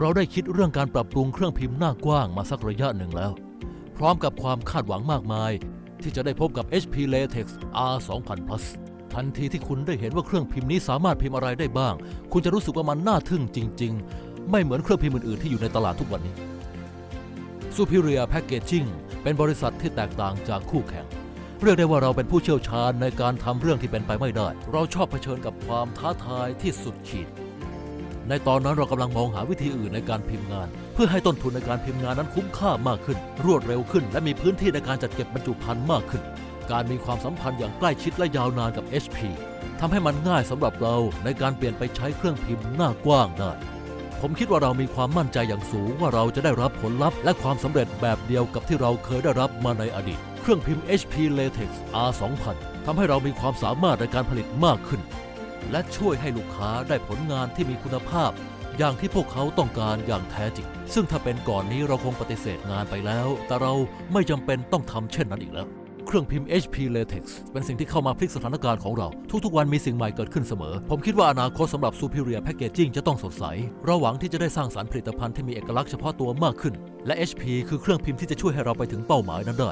เราได้คิดเรื่องการปรับปรุงเครื่องพิมพ์หน้ากว้างมาสักระยะหนึ่งแล้ว พร้อมกับความคาดหวังมากมาย ที่จะได้พบกับ HP Latex R 2000 Plus ทันทีที่คุณได้เห็นว่าเครื่องพิมพ์นี้สามารถพิมพ์อะไรได้บ้าง คุณจะรู้สึกว่ามันน่าทึ่งจริง ๆ ไม่เหมือนเครื่องพิมพ์อื่นๆที่อยู่ในตลาดทุกวันนี้ Superior Packaging เป็นบริษัทที่แตกต่างจากคู่แข่งเรียกได้ว่าเราเป็นผู้เชี่ยวชาญในการทำเรื่องที่เป็นไปไม่ได้ เราชอบเผชิญกับความท้าทายที่สุดขีด ในตอนนั้นเรากำลังมองหาวิธีอื่นในการพิมพ์งาน เพื่อให้ต้นทุนในการพิมพ์งานนั้นคุ้มค่ามากขึ้น รวดเร็วขึ้น และมีพื้นที่ในการจัดเก็บบรรจุภัณฑ์มากขึ้น การมีความสัมพันธ์อย่างใกล้ชิดและยาวนานกับ HP ทำให้มันง่ายสำหรับเราในการเปลี่ยนไปใช้เครื่องพิมพ์หน้ากว้างได้ผมคิดว่าเรามีความมั่นใจอย่างสูงว่าเราจะได้รับผลลัพธ์และความสำเร็จแบบเดียวกับที่เราเคยได้รับมาในอดีต เครื่องพิมพ์ HP Latex R 2000 ทำให้เรามีความสามารถในการผลิตมากขึ้น และช่วยให้ลูกค้าได้ผลงานที่มีคุณภาพ อย่างที่พวกเขาต้องการอย่างแท้จริง ซึ่งถ้าเป็นก่อนนี้เราคงปฏิเสธงานไปแล้ว แต่เราไม่จำเป็นต้องทำเช่นนั้นอีกแล้วเครื่องพิมพ์ HP Latex เป็นสิ่งที่เข้ามาพลิกสถานการณ์ของเรา ทุกๆ วันมีสิ่งใหม่เกิดขึ้นเสมอ ผมคิดว่าอนาคตสำหรับ Superior Packaging จะต้องสดใส เราหวังที่จะได้สร้างสารรค์ผลิตภัณฑ์ที่มีเอกลักษณ์เฉพาะตัวมากขึ้น และ HP คือเครื่องพิมพ์ที่จะช่วยให้เราไปถึงเป้าหมายนั้นได้